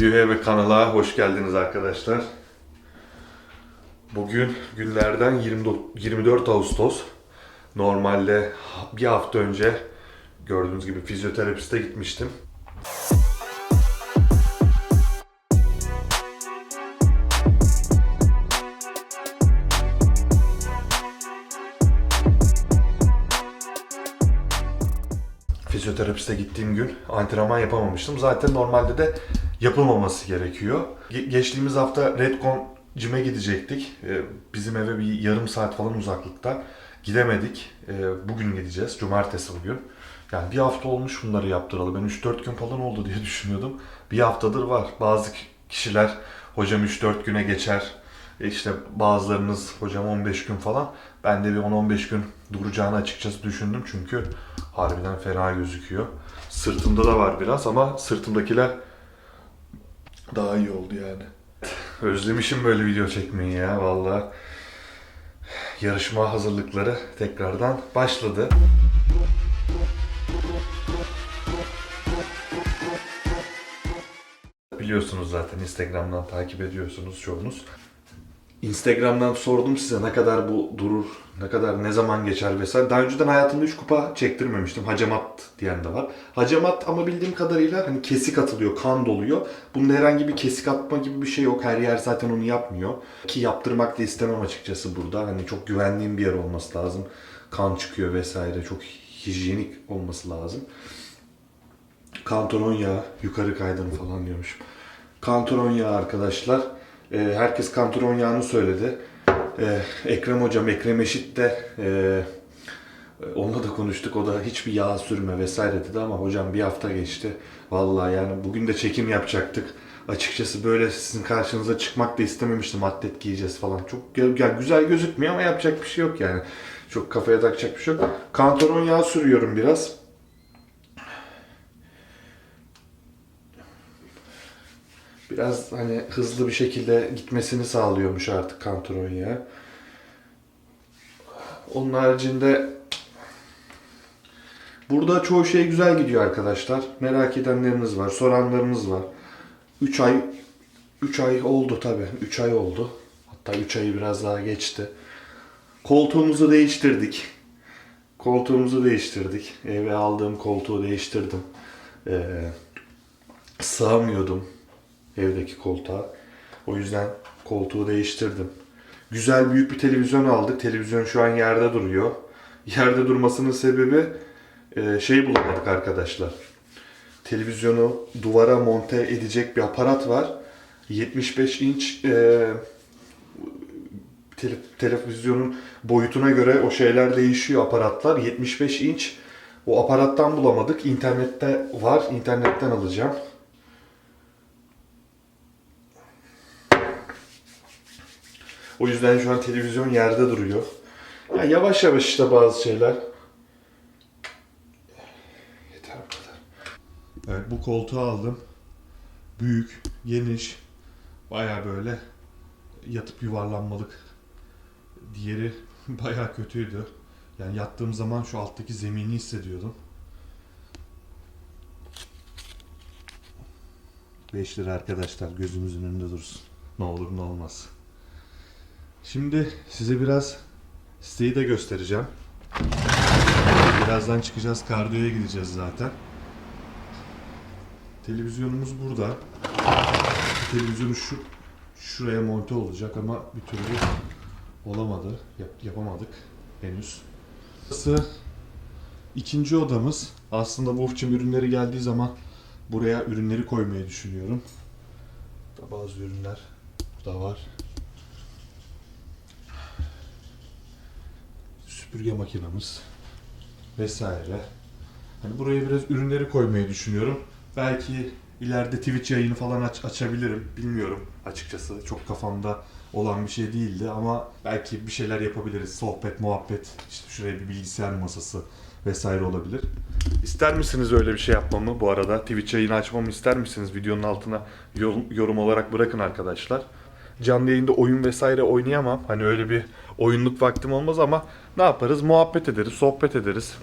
Videoya ve kanala hoş geldiniz arkadaşlar. Bugün günlerden 20 24 Ağustos. Normalde bir hafta önce gördüğünüz gibi fizyoterapiste gitmiştim. Fizyoterapiste gittiğim gün antrenman yapamamıştım. Zaten normalde de yapılmaması gerekiyor. Ge- geçtiğimiz hafta Redcon Gym'e gidecektik. Ee, bizim eve bir yarım saat falan uzaklıkta. Gidemedik. Ee, bugün gideceğiz. Cumartesi bugün. Yani bir hafta olmuş bunları yaptıralı. Ben 3-4 gün falan oldu diye düşünüyordum. Bir haftadır var. Bazı kişiler hocam 3-4 güne geçer. E İşte bazılarınız hocam 15 gün falan. Ben de bir 10-15 gün duracağını açıkçası düşündüm çünkü harbiden fena gözüküyor. Sırtımda da var biraz ama sırtımdakiler daha iyi oldu yani. Özlemişim böyle video çekmeyi ya vallahi. Yarışma hazırlıkları tekrardan başladı. Biliyorsunuz zaten Instagram'dan takip ediyorsunuz çoğunuz. Instagram'dan sordum size ne kadar bu durur, ne kadar ne zaman geçer vesaire. Daha önceden hayatımda 3 kupa çektirmemiştim. Hacamat diyen de var. Hacamat ama bildiğim kadarıyla hani kesik atılıyor, kan doluyor. Bunda herhangi bir kesik atma gibi bir şey yok. Her yer zaten onu yapmıyor. Ki yaptırmak da istemem açıkçası burada. Hani çok güvendiğim bir yer olması lazım. Kan çıkıyor vesaire. Çok hijyenik olması lazım. Kantaron yağı, yukarı kaydını falan diyormuş. Kantaron yağı arkadaşlar. Ee, herkes kantaron yağını söyledi. Ee, Ekrem hocam, Ekrem Eşit de e, onunla da konuştuk. O da hiçbir yağ sürme vesaire dedi ama hocam bir hafta geçti. Vallahi yani bugün de çekim yapacaktık. Açıkçası böyle sizin karşınıza çıkmak da istememiştim. Atlet giyeceğiz falan. Çok gö- ya güzel gözükmüyor ama yapacak bir şey yok yani. Çok kafaya takacak bir şey yok. Kantaron yağı sürüyorum biraz. Biraz hani hızlı bir şekilde gitmesini sağlıyormuş artık kantaron yağı. Onun haricinde burada çoğu şey güzel gidiyor arkadaşlar. Merak edenleriniz var, soranlarınız var. 3 ay 3 ay oldu tabi. 3 ay oldu. Hatta 3 ayı biraz daha geçti. Koltuğumuzu değiştirdik. Koltuğumuzu değiştirdik. Eve aldığım koltuğu değiştirdim. Ee, sığamıyordum evdeki koltuğa. O yüzden koltuğu değiştirdim. Güzel büyük bir televizyon aldık. Televizyon şu an yerde duruyor. Yerde durmasının sebebi e, şey bulamadık arkadaşlar. Televizyonu duvara monte edecek bir aparat var. 75 inç e, tele- televizyonun boyutuna göre o şeyler değişiyor aparatlar. 75 inç o aparattan bulamadık. İnternette var. İnternetten alacağım. O yüzden şu an televizyon yerde duruyor. Ya yavaş yavaş işte bazı şeyler. Yeter bu kadar. Evet bu koltuğu aldım. Büyük, geniş. Baya böyle yatıp yuvarlanmalık. Diğeri baya kötüydü. Yani yattığım zaman şu alttaki zemini hissediyordum. 5 lira arkadaşlar gözümüzün önünde dursun. Ne olur ne olmaz. Şimdi size biraz siteyi de göstereceğim. Birazdan çıkacağız, kardiyoya gideceğiz zaten. Televizyonumuz burada. Televizyonu şu şuraya monte olacak ama bir türlü olamadı. Yap- yapamadık henüz. Burası ikinci odamız. Aslında için ürünleri geldiği zaman buraya ürünleri koymayı düşünüyorum. Burada bazı ürünler burada var. Süpürge makinamız vesaire. Hani buraya biraz ürünleri koymayı düşünüyorum. Belki ileride Twitch yayını falan aç, açabilirim. Bilmiyorum açıkçası. Çok kafamda olan bir şey değildi ama belki bir şeyler yapabiliriz. Sohbet, muhabbet, işte şuraya bir bilgisayar masası vesaire olabilir. İster misiniz öyle bir şey yapmamı bu arada? Twitch yayını açmamı ister misiniz? Videonun altına yorum, yorum olarak bırakın arkadaşlar. Canlı yayında oyun vesaire oynayamam. Hani öyle bir oyunluk vaktim olmaz ama ne yaparız? Muhabbet ederiz, sohbet ederiz.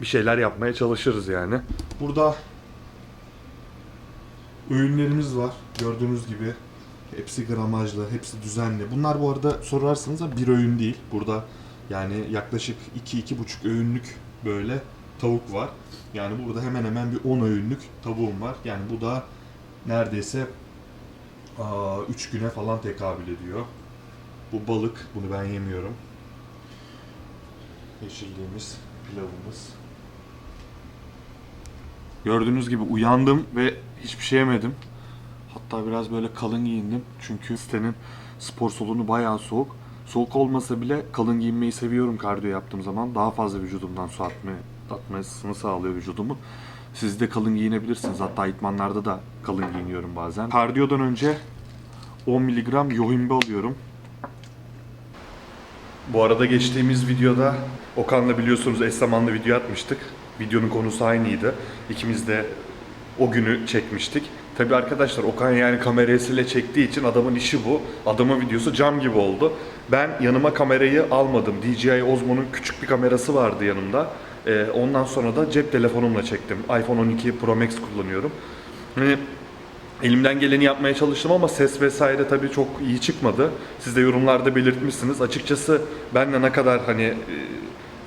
Bir şeyler yapmaya çalışırız yani. Burada Öğünlerimiz var. Gördüğünüz gibi hepsi gramajlı, hepsi düzenli. Bunlar bu arada sorarsınız da bir öğün değil. Burada yani yaklaşık 2-2,5 öğünlük böyle tavuk var. Yani burada hemen hemen bir 10 öğünlük tavuğum var. Yani bu da neredeyse 3 güne falan tekabül ediyor. Bu balık, bunu ben yemiyorum. Yeşilliğimiz, pilavımız. Gördüğünüz gibi uyandım ve hiçbir şey yemedim. Hatta biraz böyle kalın giyindim. Çünkü sitenin spor salonu bayağı soğuk. Soğuk olmasa bile kalın giyinmeyi seviyorum kardiyo yaptığım zaman. Daha fazla vücudumdan su atma, atmasını sağlıyor vücudumu. Siz de kalın giyinebilirsiniz. Hatta itmanlarda da kalın giyiniyorum bazen. Kardiyodan önce 10 mg yohimbe alıyorum. Bu arada geçtiğimiz videoda Okan'la biliyorsunuz eş zamanlı video atmıştık. Videonun konusu aynıydı. İkimiz de o günü çekmiştik. Tabi arkadaşlar Okan yani kamerasıyla çektiği için adamın işi bu. Adamın videosu cam gibi oldu. Ben yanıma kamerayı almadım. DJI Osmo'nun küçük bir kamerası vardı yanımda. Ee, ondan sonra da cep telefonumla çektim. iPhone 12 Pro Max kullanıyorum. Hani Elimden geleni yapmaya çalıştım ama ses vesaire tabii çok iyi çıkmadı. Siz de yorumlarda belirtmişsiniz. Açıkçası ben de ne kadar hani e,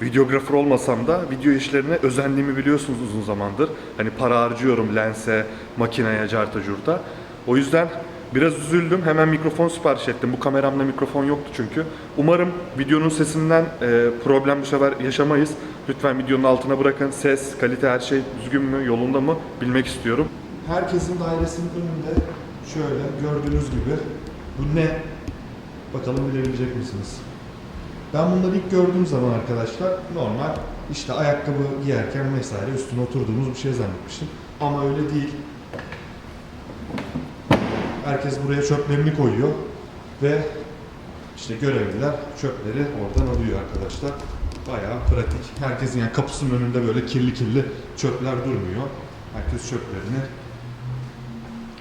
videografer olmasam da video işlerine özendiğimi biliyorsunuz uzun zamandır. Hani para harcıyorum lense, makineye, carta curta. O yüzden biraz üzüldüm. Hemen mikrofon sipariş ettim. Bu kameramda mikrofon yoktu çünkü. Umarım videonun sesinden e, problem bu sefer yaşamayız. Lütfen videonun altına bırakın. Ses, kalite her şey düzgün mü, yolunda mı bilmek istiyorum. Herkesin dairesinin önünde şöyle gördüğünüz gibi bu ne? Bakalım bilebilecek misiniz? Ben bunları ilk gördüğüm zaman arkadaşlar normal işte ayakkabı giyerken vesaire üstüne oturduğumuz bir şey zannetmiştim. Ama öyle değil. Herkes buraya çöplerini koyuyor ve işte görevliler çöpleri oradan alıyor arkadaşlar. Bayağı pratik. Herkesin yani kapısının önünde böyle kirli kirli çöpler durmuyor. Herkes çöplerini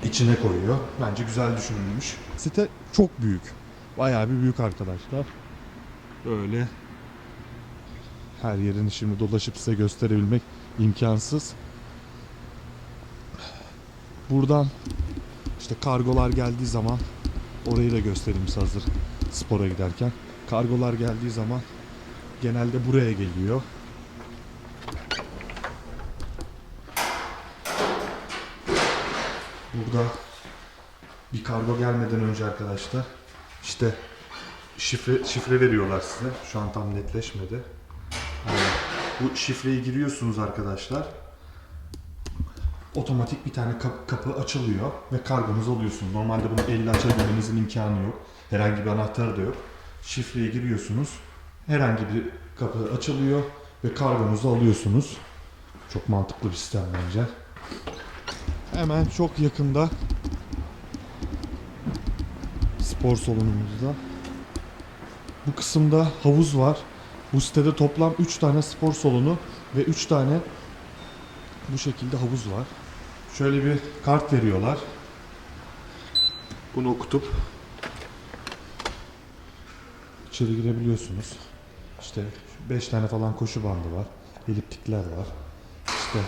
içine koyuyor. Bence güzel düşünülmüş. Site çok büyük. Bayağı bir büyük arkadaşlar. Böyle her yerini şimdi dolaşıp size gösterebilmek imkansız. Buradan işte kargolar geldiği zaman orayı da göstereyim size hazır spora giderken. Kargolar geldiği zaman genelde buraya geliyor. Burada bir kargo gelmeden önce arkadaşlar işte şifre şifre veriyorlar size. Şu an tam netleşmedi. Yani bu şifreyi giriyorsunuz arkadaşlar. Otomatik bir tane kap- kapı açılıyor ve kargonuzu alıyorsunuz. Normalde bunu elle açabilmenizin imkanı yok. Herhangi bir anahtarı da yok. Şifreyi giriyorsunuz. Herhangi bir kapı açılıyor ve kargonuzu alıyorsunuz. Çok mantıklı bir sistem bence. Hemen çok yakında spor salonumuzda. Bu kısımda havuz var. Bu sitede toplam 3 tane spor salonu ve 3 tane bu şekilde havuz var. Şöyle bir kart veriyorlar. Bunu okutup içeri girebiliyorsunuz. İşte 5 tane falan koşu bandı var. Eliptikler var. İşte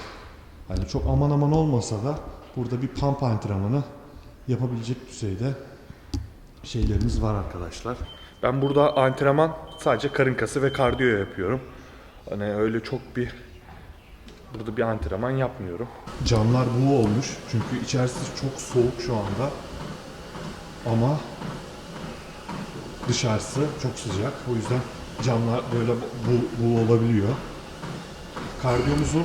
Hani çok aman aman olmasa da burada bir pump antrenmanı yapabilecek düzeyde şeylerimiz var arkadaşlar. Ben burada antrenman sadece karın kası ve kardiyo yapıyorum. Hani öyle çok bir burada bir antrenman yapmıyorum. Camlar buğu olmuş çünkü içerisi çok soğuk şu anda. Ama dışarısı çok sıcak. O yüzden camlar böyle bu, buğu olabiliyor. Kardiyomuzun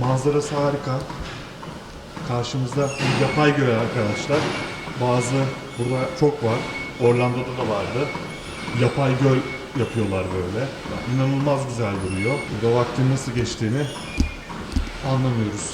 Manzarası harika. Karşımızda yapay göl arkadaşlar. Bazı burada çok var. Orlando'da da vardı. Yapay göl yapıyorlar böyle. İnanılmaz güzel duruyor. Burada vaktin nasıl geçtiğini anlamıyoruz.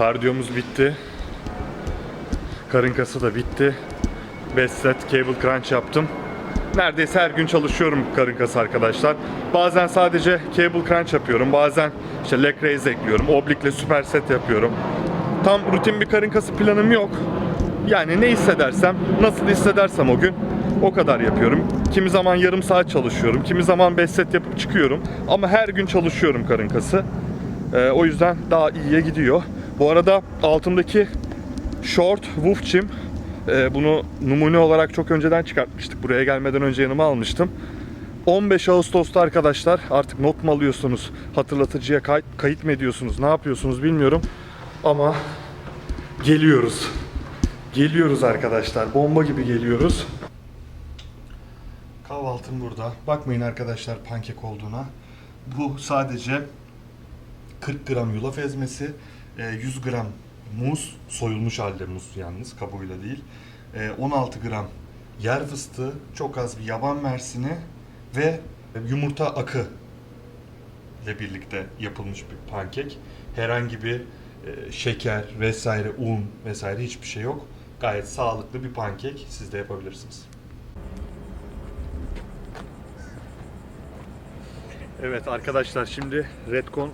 Kardiyomuz bitti. Karın kası da bitti. 5 set cable crunch yaptım. Neredeyse her gün çalışıyorum karın kası arkadaşlar. Bazen sadece cable crunch yapıyorum. Bazen işte leg raise ekliyorum. Oblikle süper set yapıyorum. Tam rutin bir karın kası planım yok. Yani ne hissedersem, nasıl hissedersem o gün o kadar yapıyorum. Kimi zaman yarım saat çalışıyorum. Kimi zaman 5 set yapıp çıkıyorum. Ama her gün çalışıyorum karın kası. Ee, o yüzden daha iyiye gidiyor. Bu arada altımdaki short Wolf Gym e, bunu numune olarak çok önceden çıkartmıştık. Buraya gelmeden önce yanıma almıştım. 15 Ağustos'ta arkadaşlar artık not mu alıyorsunuz, hatırlatıcıya kay- kayıt mı ediyorsunuz, ne yapıyorsunuz bilmiyorum. Ama geliyoruz. Geliyoruz arkadaşlar. Bomba gibi geliyoruz. Kahvaltım burada. Bakmayın arkadaşlar pankek olduğuna. Bu sadece 40 gram yulaf ezmesi, 100 gram muz, soyulmuş halde muz yalnız kabuğuyla değil. e, 16 gram yer fıstığı, çok az bir yaban mersini ve yumurta akı ile birlikte yapılmış bir pankek. Herhangi bir e, şeker vesaire, un vesaire hiçbir şey yok. Gayet sağlıklı bir pankek. Siz de yapabilirsiniz. Evet arkadaşlar şimdi Redcon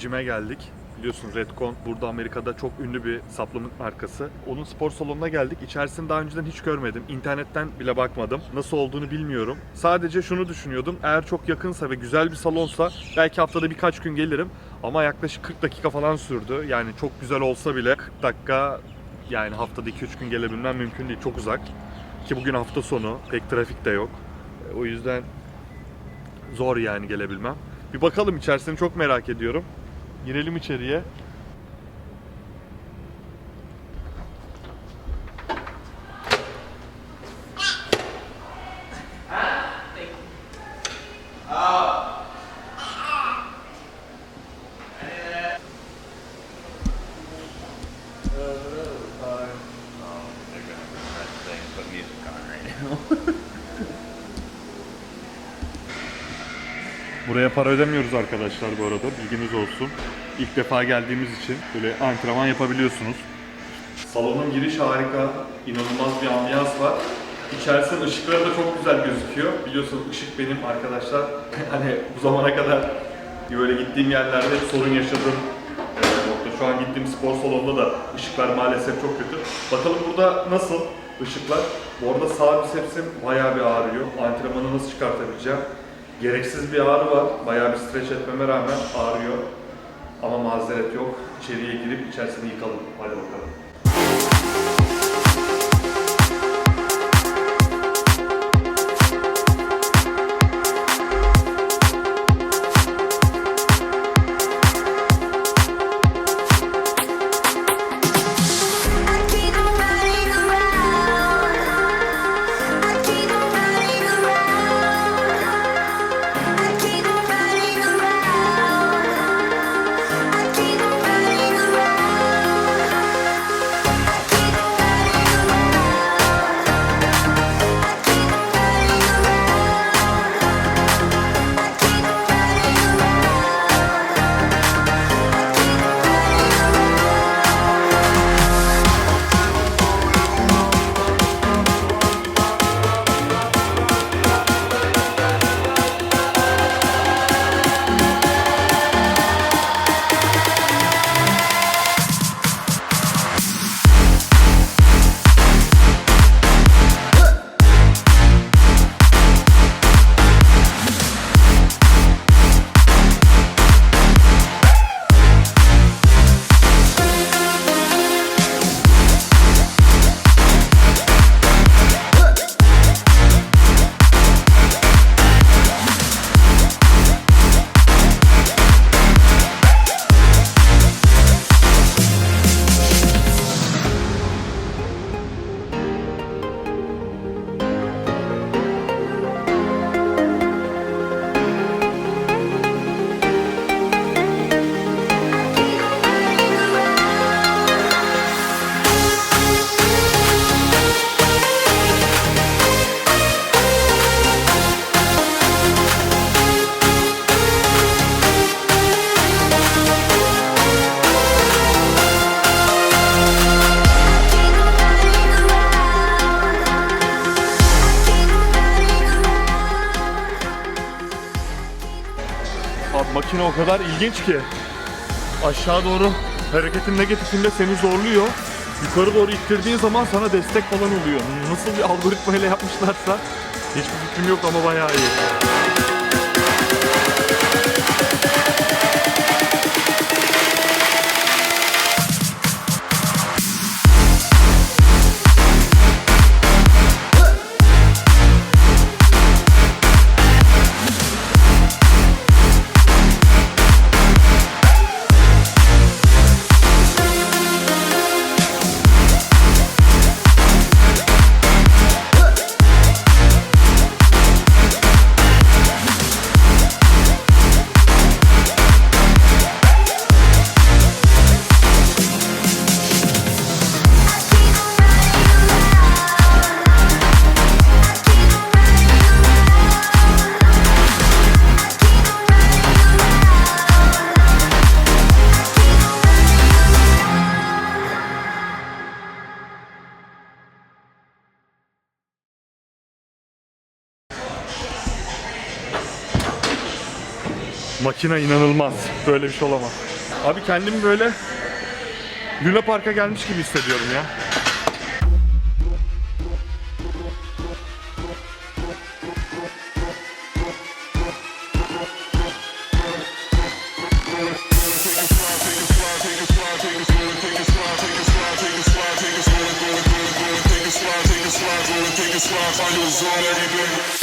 Gym'e geldik. Biliyorsunuz Redcon burada Amerika'da çok ünlü bir supplement markası. Onun spor salonuna geldik. İçerisini daha önceden hiç görmedim. İnternetten bile bakmadım. Nasıl olduğunu bilmiyorum. Sadece şunu düşünüyordum. Eğer çok yakınsa ve güzel bir salonsa belki haftada birkaç gün gelirim. Ama yaklaşık 40 dakika falan sürdü. Yani çok güzel olsa bile 40 dakika yani haftada 2-3 gün gelebilmem mümkün değil. Çok uzak. Ki bugün hafta sonu. Pek trafik de yok. O yüzden zor yani gelebilmem. Bir bakalım içerisini çok merak ediyorum. Girelim içeriye. Para ödemiyoruz arkadaşlar bu arada. Bilginiz olsun. İlk defa geldiğimiz için böyle antrenman yapabiliyorsunuz. Salonun giriş harika. inanılmaz bir ambiyans var. İçerisinin ışıkları da çok güzel gözüküyor. Biliyorsunuz ışık benim arkadaşlar. hani bu zamana kadar böyle gittiğim yerlerde sorun yaşadığım e. Şu an gittiğim spor salonunda da ışıklar maalesef çok kötü. Bakalım burada nasıl ışıklar? Bu arada sağ bisepsim bayağı bir ağrıyor. Antrenmanı nasıl çıkartabileceğim? Gereksiz bir ağrı var. Bayağı bir streç etmeme rağmen ağrıyor. Ama mazeret yok. İçeriye girip içerisini yıkalım. Hadi bakalım. Makine o kadar ilginç ki aşağı doğru hareketin negatifinde seni zorluyor. Yukarı doğru ittirdiğin zaman sana destek falan oluyor. Nasıl bir algoritmayla yapmışlarsa hiçbir fikrim yok ama bayağı iyi. Makine inanılmaz. Böyle bir şey olamaz. Abi kendimi böyle Luna Park'a gelmiş gibi hissediyorum ya. New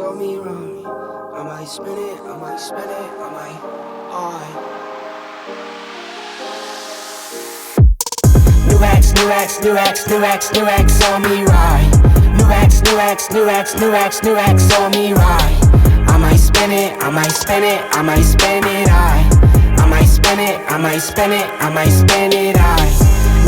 X me right. I might spin it, I might spin it, I might high. New X, new X, new X, new X, new X on me right. New X, new X, new X, new X, new X on me right. I might spin it, I might spin it, I might spin it, I. I might spin it, I might spin it, I might spin it, I.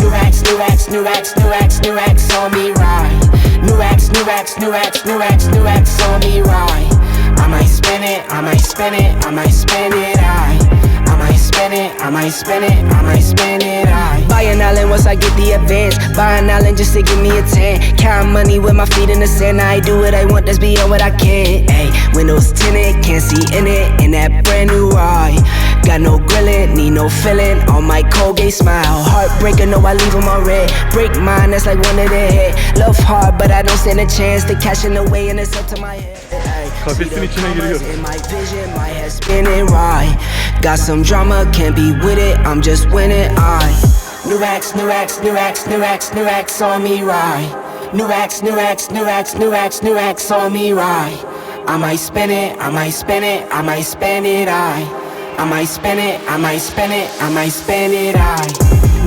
New X, new X, new X, new X, new X on me right. New X, new X, new X, new X, new X on me right. I might spin it, I might spin it, I might spin it, I. I might spin it, I might spin it, I might spin it, I. Buy an island once I get the advance. Buy an island just to give me a tan. Count money with my feet in the sand. I do what I want, that's beyond what I can. Ayy, windows tinted, can't see in it. In that brand new ride. Got no grilling, need no filling. On my Colgate smile. Heartbreaker, no, I leave 'em on red. Break mine, that's like one of the head. Love hard, but I don't stand a chance to cash in the way, and it's up to my head. Kafesin içine giriyoruz. my vision, my head spinning right. Got some drama, can't be with it, I'm just winning. I new X, new X, new X, new X, new X on me right. New X, new X, new X, new X, new X on me right. I might spin it, I might spin it, I might spin it. I I might spin it, I might spin it, I might spin it. I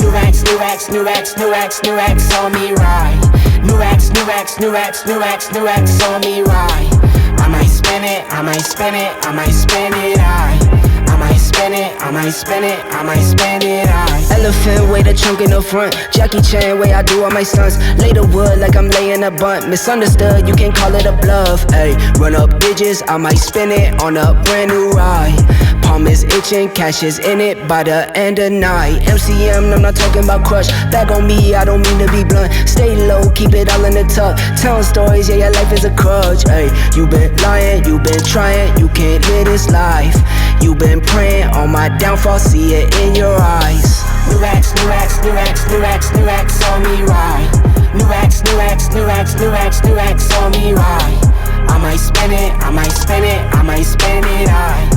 new X, new X, new X, new X, new X on me right. New X, new X, new X, new X, new X on me right. I might spin it, I might spin it, I might spin it, I I might spin it, I might spin it, I might spin it. I elephant way the trunk in the front, Jackie Chan way I do all my stunts. Lay the wood like I'm laying a bunt. Misunderstood, you can call it a bluff. Ayy, run up digits, I might spin it on a brand new ride. Palm is itching, cash is in it by the end of night. MCM, I'm not talking about crush. Back on me, I don't mean to be blunt. Stay low, keep it all in the tuck. Telling stories, yeah, your life is a crutch. Hey, you been lying, you been trying, you can't live this life. You been praying on my downfall, see it in your eyes. New X, new X, new X, new X, new X on me right. New X, new X, new X, new X, new X on me right. I might spin it, I might spin it, I might spin it, I.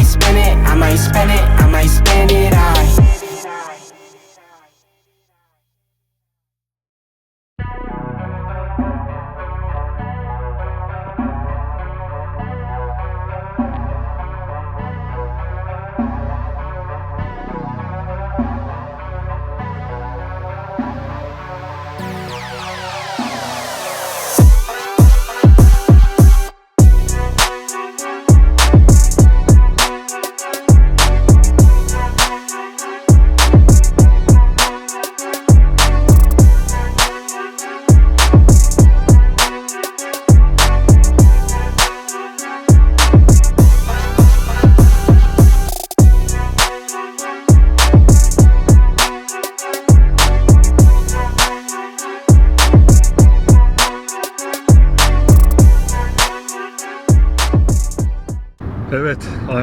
I might spin it, I might spin it, I might spin it, I.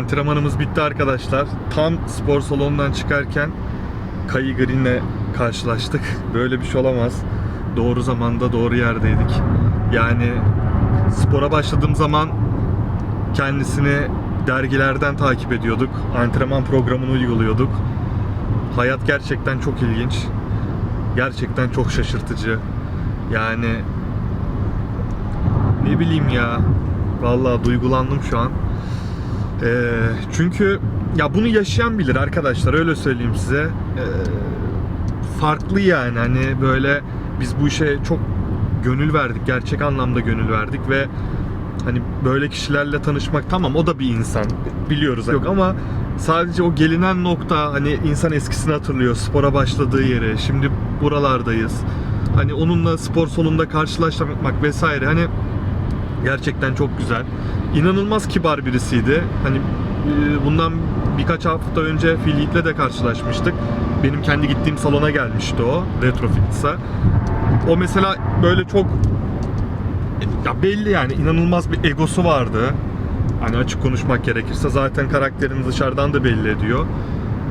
antrenmanımız bitti arkadaşlar. Tam spor salonundan çıkarken Kayı Green'le karşılaştık. Böyle bir şey olamaz. Doğru zamanda doğru yerdeydik. Yani spora başladığım zaman kendisini dergilerden takip ediyorduk. Antrenman programını uyguluyorduk. Hayat gerçekten çok ilginç. Gerçekten çok şaşırtıcı. Yani ne bileyim ya. Vallahi duygulandım şu an. Ee, çünkü ya bunu yaşayan bilir arkadaşlar öyle söyleyeyim size. Ee, farklı yani hani böyle biz bu işe çok gönül verdik. Gerçek anlamda gönül verdik ve hani böyle kişilerle tanışmak tamam o da bir insan biliyoruz yok ama sadece o gelinen nokta hani insan eskisini hatırlıyor spora başladığı yeri şimdi buralardayız hani onunla spor salonunda karşılaşmak vesaire hani Gerçekten çok güzel. İnanılmaz kibar birisiydi. Hani e, bundan birkaç hafta önce Phil de karşılaşmıştık. Benim kendi gittiğim salona gelmişti o. Retro Fitness'a. O mesela böyle çok ya belli yani inanılmaz bir egosu vardı. Hani açık konuşmak gerekirse zaten karakterini dışarıdan da belli ediyor.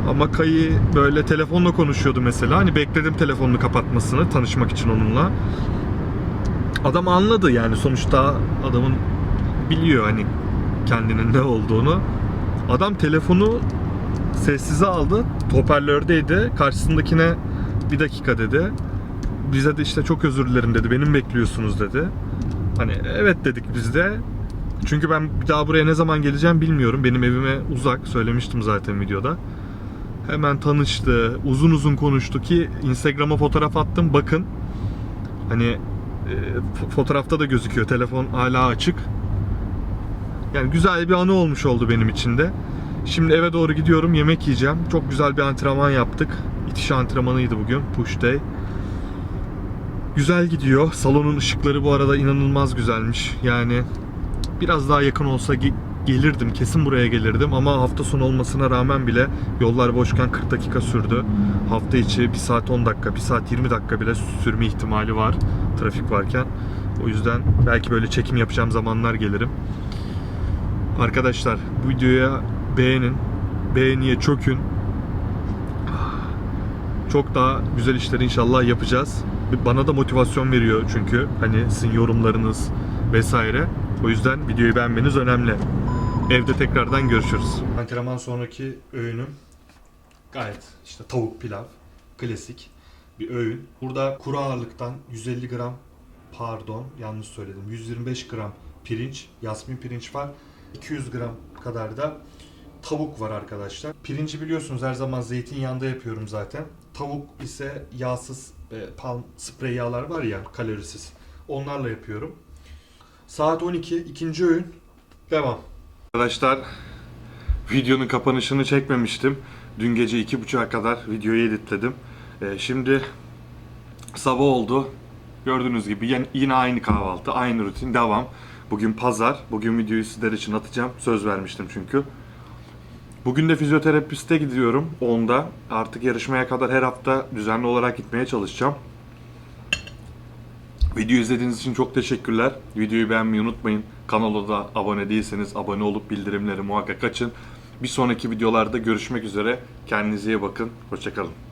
Ama Kayı böyle telefonla konuşuyordu mesela. Hani bekledim telefonunu kapatmasını tanışmak için onunla adam anladı yani sonuçta adamın biliyor hani kendinin ne olduğunu. Adam telefonu sessize aldı. Hoparlördeydi. Karşısındakine bir dakika dedi. Bize de işte çok özür dilerim dedi. Benim bekliyorsunuz dedi. Hani evet dedik biz de. Çünkü ben bir daha buraya ne zaman geleceğim bilmiyorum. Benim evime uzak. Söylemiştim zaten videoda. Hemen tanıştı. Uzun uzun konuştu ki Instagram'a fotoğraf attım. Bakın. Hani e, fo- fotoğrafta da gözüküyor. Telefon hala açık. Yani güzel bir anı olmuş oldu benim için de. Şimdi eve doğru gidiyorum. Yemek yiyeceğim. Çok güzel bir antrenman yaptık. İtiş antrenmanıydı bugün. Push day. Güzel gidiyor. Salonun ışıkları bu arada inanılmaz güzelmiş. Yani biraz daha yakın olsa gelirdim. Kesin buraya gelirdim ama hafta sonu olmasına rağmen bile yollar boşken 40 dakika sürdü. Hafta içi 1 saat 10 dakika, 1 saat 20 dakika bile sürme ihtimali var trafik varken. O yüzden belki böyle çekim yapacağım zamanlar gelirim. Arkadaşlar bu videoya beğenin. Beğeniye çökün. Çok daha güzel işler inşallah yapacağız. Bana da motivasyon veriyor çünkü hani sizin yorumlarınız vesaire. O yüzden videoyu beğenmeniz önemli. Evde tekrardan görüşürüz. Antrenman sonraki öğünüm gayet işte tavuk pilav klasik bir öğün. Burada kuru ağırlıktan 150 gram pardon yanlış söyledim 125 gram pirinç yasmin pirinç var 200 gram kadar da tavuk var arkadaşlar. Pirinci biliyorsunuz her zaman zeytinyağında yapıyorum zaten. Tavuk ise yağsız e, palm sprey yağlar var ya kalorisiz. Onlarla yapıyorum. Saat 12 ikinci öğün devam. Arkadaşlar videonun kapanışını çekmemiştim. Dün gece iki buçuğa kadar videoyu editledim. Ee, şimdi sabah oldu. Gördüğünüz gibi yine- aynı kahvaltı, aynı rutin devam. Bugün pazar. Bugün videoyu sizler için atacağım. Söz vermiştim çünkü. Bugün de fizyoterapiste gidiyorum 10'da. Artık yarışmaya kadar her hafta düzenli olarak gitmeye çalışacağım. Video izlediğiniz için çok teşekkürler. Videoyu beğenmeyi unutmayın. Kanala da abone değilseniz abone olup bildirimleri muhakkak açın. Bir sonraki videolarda görüşmek üzere. Kendinize iyi bakın. Hoşçakalın.